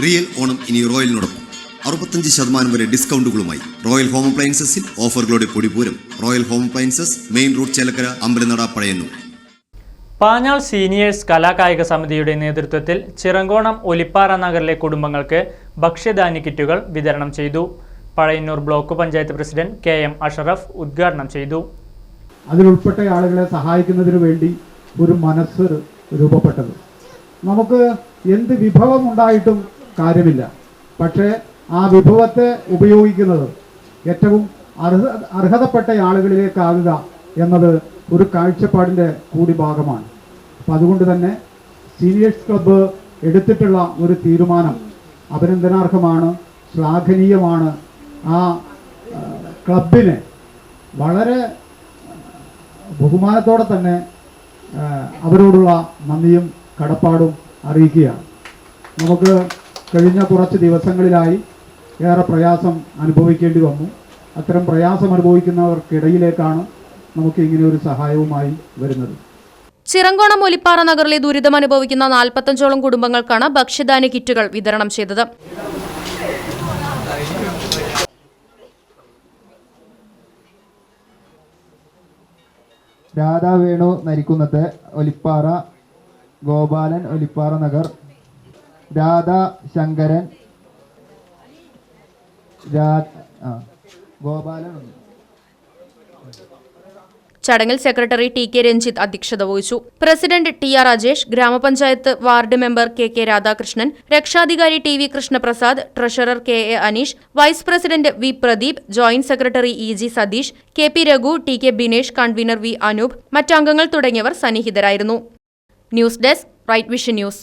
Real Onam ഇനി റോയലിനോടൊപ്പം. അറുപത്തഞ്ച് ശതമാനം വരെ ഡിസ്കൗണ്ടുകളുമായി റോയൽ ഹോം അപ്ലയൻസസിൽ ഓഫറുകളുടെ പൊടിപൂരം Royal Home Appliances main road Chelakkara അമ്പലനട പഴയന്നൂർ. പാഞ്ഞാൾ സീനിയേഴ്സ് കലാകായിക സമിതിയുടെ നേതൃത്വത്തിൽ ചിറങ്കോണം ഒലിപ്പാറ നഗറിലെ കുടുംബങ്ങൾക്ക് ഭക്ഷ്യധാന്യ കിറ്റുകൾ വിതരണം ചെയ്തു. Pazhayannur block panchayat president K M Ashraf ഉദ്ഘാടനം ചെയ്തു. അതിലുൾപ്പെട്ട ആളുകളെ സഹായിക്കുന്നതിന് വേണ്ടി ഒരു മനസ്സ് രൂപപ്പെട്ടത്. നമുക്ക് എന്ത് വിഭവം ഉണ്ടായിട്ടും കാര്യമില്ല. പക്ഷേ ആ വിഭവത്തെ ഉപയോഗിക്കുന്നത് ഏറ്റവും അർഹ അർഹതപ്പെട്ട ആളുകളിലേക്കാകുക എന്നത് ഒരു കാഴ്ചപ്പാടിന്റെ കൂടി ഭാഗമാണ്. അപ്പം അതുകൊണ്ട് തന്നെ സീനിയേഴ്സ് ക്ലബ്ബ് എടുത്തിട്ടുള്ള ഒരു തീരുമാനം അഭിനന്ദനാർഹമാണ് ശ്ലാഘനീയമാണ്. ആ ക്ലബിനെ വളരെ ബഹുമാനത്തോടെ തന്നെ അവരോടുള്ള നന്ദിയും കടപ്പാടും അറിയിക്കുകയാണ്. നമുക്ക് കഴിഞ്ഞ കുറച്ച് ദിവസങ്ങളിലായി ഏറെ പ്രയാസം അനുഭവിക്കേണ്ടി വന്നു. അത്തരം പ്രയാസം അനുഭവിക്കുന്നവർക്കിടയിലേക്കാണ് നമുക്ക് ഇങ്ങനെ ഒരു സഹായവുമായി വരുന്നത്. ചിറങ്കോണം ഒലിപ്പാറ നഗറിലെ ദുരിതം അനുഭവിക്കുന്ന നാൽപ്പത്തഞ്ചോളം കുടുംബങ്ങൾക്കാണ് ഭക്ഷ്യധാന്യ കിറ്റുകൾ വിതരണം ചെയ്തത്. രാധാ വേണു നരിക്കുന്നത്ത് ഒലിപ്പാറ ഗോപാലൻ ഒലിപ്പാറ നഗർ രാധ ശങ്കരൻ ഗോപാലൻ. ചടങ്ങിൽ സെക്രട്ടറി ടി കെ രഞ്ജിത്ത് അധ്യക്ഷത വഹിച്ചു. President T R Rajesh grama panchayat ward member K K Radhakrishnan രക്ഷാധികാരി T V Krishnaprasad treasurer K A Aneesh vice president V Pradeep joint secretary E G Satheesh K P Raghu T K Binesh convener V Anoop മറ്റംഗങ്ങൾ തുടങ്ങിയവർ സന്നിഹിതരായിരുന്നു. News desk right Vision News.